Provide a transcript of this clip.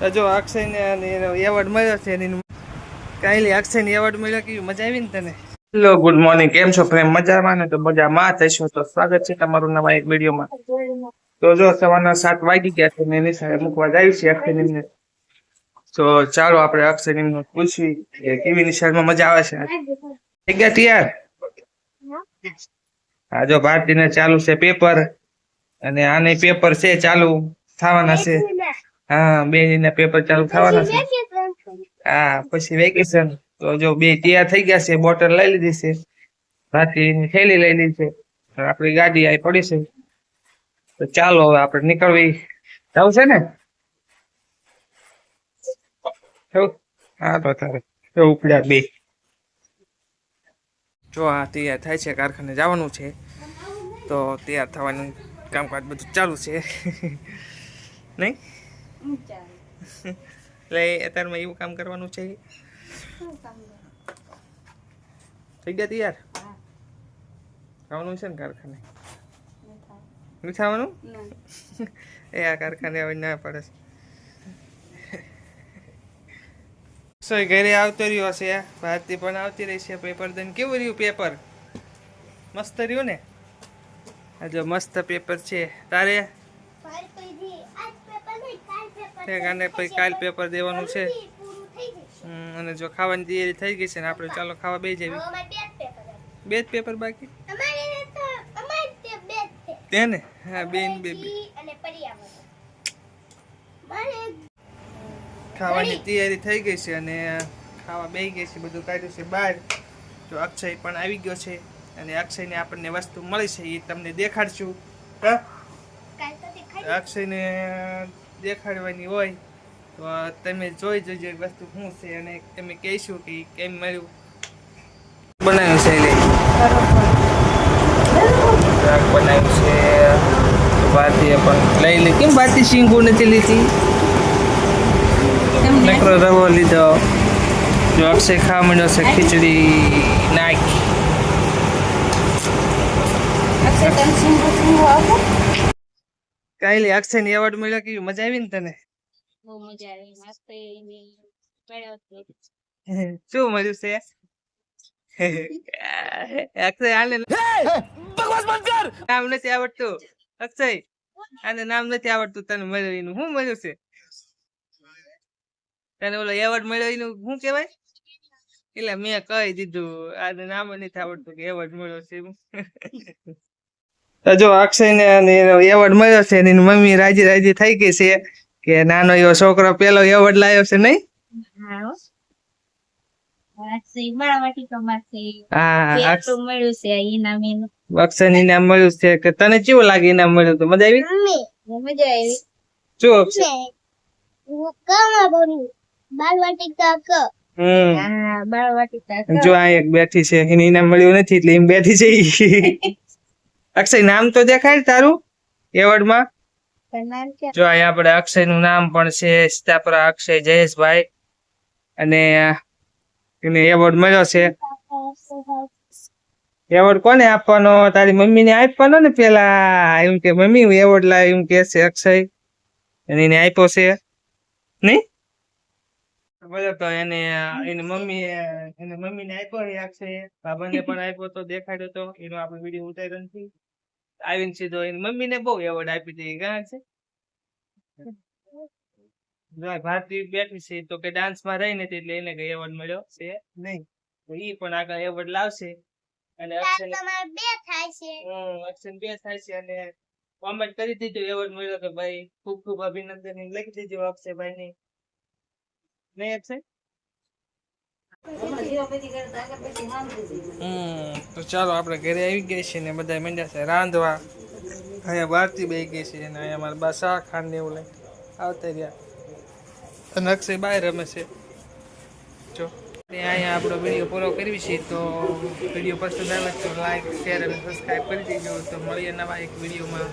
જો અક્ષયને એવોર્ડ મળ્યો છે એની કાંઈ અક્ષયને એવોર્ડ મળ્યો, કેવી મજા આવી ને તને? હેલો ગુડ મોર્નિંગ કેમ છો પ્રેમ મજામાં ને? તો મજામાં થશો તો સ્વાગત છે તમારું નવા એક વિડીયોમાં તો જો સવારના સાત વાગી ગયા છે એની સાથે મૂકવા જાય છે અક્ષયની. તો ચાલો આપણે અક્ષયની પૂછવી કે કેવી નિશાળમાં મજા આવે છે? થઈ ગયા તૈયાર? હા, જો ભારતીને ચાલુ છે પેપર અને આને પેપર છે ચાલુ, થવાના છે. હા બે ના પેપર ચાલુ થવાના છે. હા પછી વેકેશન તો જો બે તૈયાર થઈ ગયા છે બોટલ લઈ લીધી છે ભારતીની થેલી લઈ લીધી છે આપણી ગાડી આવી પડી છે. તો ચાલો હવે આપણે નીકળવી. જવું છે ને? હા તો તારે. ઉપડ્યા બે. જો આ તૈયાર થાય છે કારખાને જવાનું છે. તો તૈયાર થવાનું કામકાજ બધું ચાલુ છે. નહીં? એટલે અત્યારમાં એવું કામ કરવાનું છે. થઈ ગયા તૈયાર? ખાવાનું છે ને કારખાને? નથી ખાવાનું? એ આ કારખાને હવે ના પડે. છે સોય ઘરે આવતો રહ્યો હશે ભારતી પણ આવતી રહી છે. પેપર દઈને કેવું રહ્યું પેપર? મસ્ત રહ્યું ને? આ જો મસ્ત પેપર છે. તારે? અને પછી કાલ પેપર દેવાનું છે. અને જો ખાવાની તૈયારી થઈ ગઈ છે ને આપણે ચાલો ખાવા બે જવી બે જ પેપર બાકી? તેને હા બેન બે બે. ખાવાની તૈયારી થઈ ગઈ છે અને ખાવા બે ગઈ છે બધું કાઢ્યું છે બહાર. તો અક્ષય પણ આવી ગયો છે અને અક્ષયને આપણને વસ્તુ મળી છે એ તમને દેખાડશું. અક્ષયને દેખાડવાની હોય તો તમે જોઈ જજો વસ્તુ શું છે અને તમે કહીશું કે કેમ મળ્યું? બનાવ્યું છે શાક બનાવ્યું છે. ભારતીય પણ લઈ લે કેમ ભારતી શીંગું નથી લીધી? નકરો રવો લીધો. જો અક્ષય ખાવા માંડ્યો છે ખીચડી નાખી. કાંઈ અક્ષય ને એવોર્ડ મળ્યો કે મજા આવી ને તને? બહુ મજા આવી. મસ્ત. શું મળ્યું છે? અક્ષય આને નામ નથી આવડતું. અક્ષય આને નામ નથી આવડતું તને મળ્યું. એનું શું મળ્યું છે? તને ઓલો એવોર્ડ મળ્યો એનું શું કહેવાય? એટલે મેં કહી દીધું આને નામ જ નથી આવડતું કે એવોર્ડ મળ્યો છે. જો અક્ષય ને એવોર્ડ મળ્યો છે એની મમ્મી રાજી રાજી થઈ ગઈ છે કે નાનો એવો છોકરો પેલો એવોર્ડ લાવ્યો છે નહીં? અક્ષય ઇનામ મળ્યું છે કે તને કેવું લાગે ઇનામ મળ્યું તો? મજા આવી? મજા આવી. શું અક્ષય? જો આ એક બેઠી છે એને ઇનામ મળ્યું નથી એટલે એમ બેઠી છે. અક્ષય નામ તો દેખાય તારું? એવોર્ડમાં નામ છે જો અહીંયા આપણે અક્ષયનું નામ પણ છે સીતાપુરા અક્ષય જયેશભાઈ. અને એને એવોર્ડ મળ્યો છે. એવોર્ડ કોને આપવાનો? તારી મમ્મી ને આપવાનો ને પેલા. એમ કે મમ્મી એવોર્ડ લાવ એમ કે છે અક્ષય. અને એને આપ્યો છે. નહીં? બોલો તો એને એની મમ્મી એને મમ્મી ને આપ્યો છે અક્ષય બાબાને પણ આપ્યો તો દેખાડ્યો તો. એનો આપણે વીડિયો ઉતાર્યો નથી. આવીને સીધો એની મમ્મી ને બહુ એવોર્ડ આપી હતી. ઘણા છે? ભારતી બેઠી છે તો કે ડાન્સમાં રહી નથી એટલે એને કઈ એવોર્ડ મળ્યો છે નહીં. તો ઈ પણ આગળ એવોર્ડ લાવશે. અને અક્ષન બે થાય હમ અક્ષન બે થાય છે અને કોમેન્ટ કરી દીધું એવોર્ડ મળ્યો કે ભાઈ ખૂબ ખૂબ અભિનંદન લખી દીધું અક્ષયભાઈ ને હમ, તો ચાલો આપણે ઘરે આવી ગયા છીએ ને બધા મંડ્યા છે રાંધવા. અહીંયા ભારતી બે ગઈ છે અને અહીંયા મારા બા શાહ ખાન ને એવું લઈ આવતા રહ્યા. અને અક્ષય બહાર રમે છે. જો. અહીંયા આપણો વીડિયો પૂરો કરવી છે તો વીડિયો પસંદ આવે તો લાઈક શેર અને સબસ્ક્રાઈબ કરી દેજો. તો મળીએ નવા એક વિડીયોમાં.